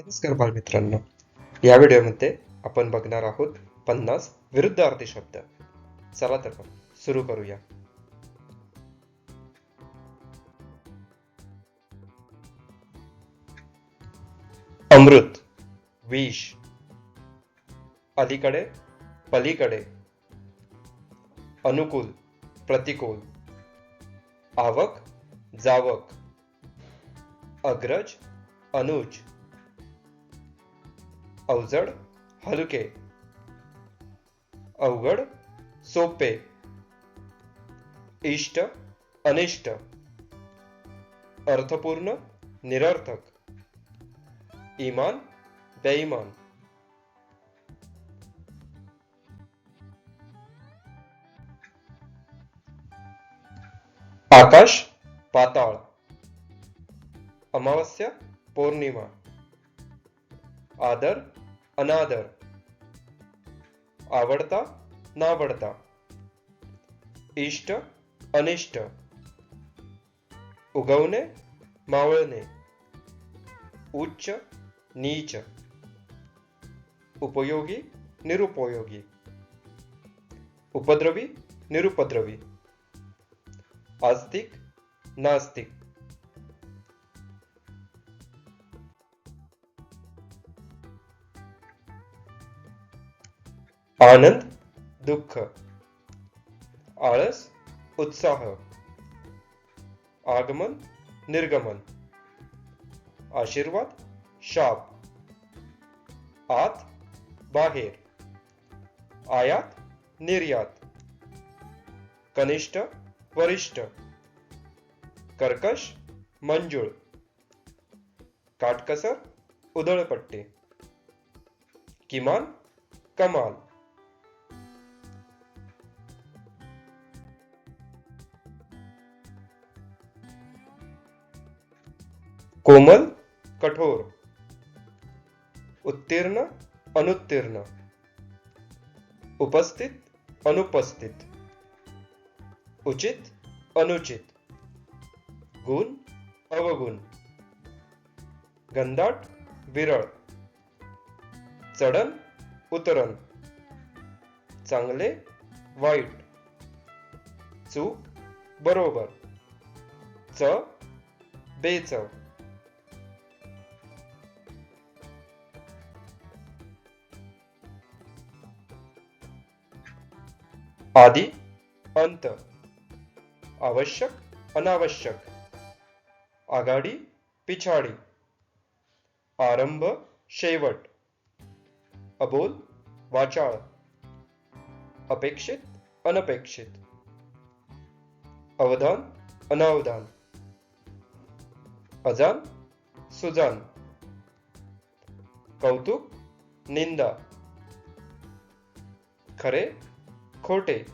नमस्कार बालमित्रांनो. या व्हिडिओमध्ये आपण बघणार आहोत पन्नास विरुद्ध विरुद्धार्थी शब्द. चला तर मग सुरू करूया. अमृत विष. अलीकडे पलीकडे. अनुकूल प्रतिकूल. आवक जावक. अग्रज अनुज. अवजड हलके. अवघड सोपे. इष्ट अनिष्ट. अर्थपूर्ण निरर्थक. इमान बेईमान आकाश पाताळ. अमावस्या पौर्णिमा. आदर अनादर. आवडता नावडता. इष्ट अनिष्ट. उगवणे मावळणे. उच्च नीच. उपयोगी निरुपयोगी. उपद्रवी निरुपद्रवी. आस्तिक नास्तिक. आनंद दुःख आळस उत्साह आगमन निर्गमन आशीर्वाद शाप आत बाहेर आयात निर्यात कनिष्ठ वरिष्ठ कर्कश मंजूळ काटकसर उधळपट्टी किमान कमाल. कोमल कठोर. उत्तीर्ण अनुत्तीर्ण. उपस्थित अनुपस्थित. उचित अनुचित. गुण अवगुण. गंधाट विरळ. चढण उतरण. चांगले वाईट. चूक बरोबर. च बेचव. आदि अंत. आवश्यक अनावश्यक. आघाडी पिछाडी. आरंभ शेवट. अबोल वाचाळ. अपेक्षित अनपेक्षित. अवधान अनावधान. अजान सुजान. कौतुक निंदा. खरे खोटे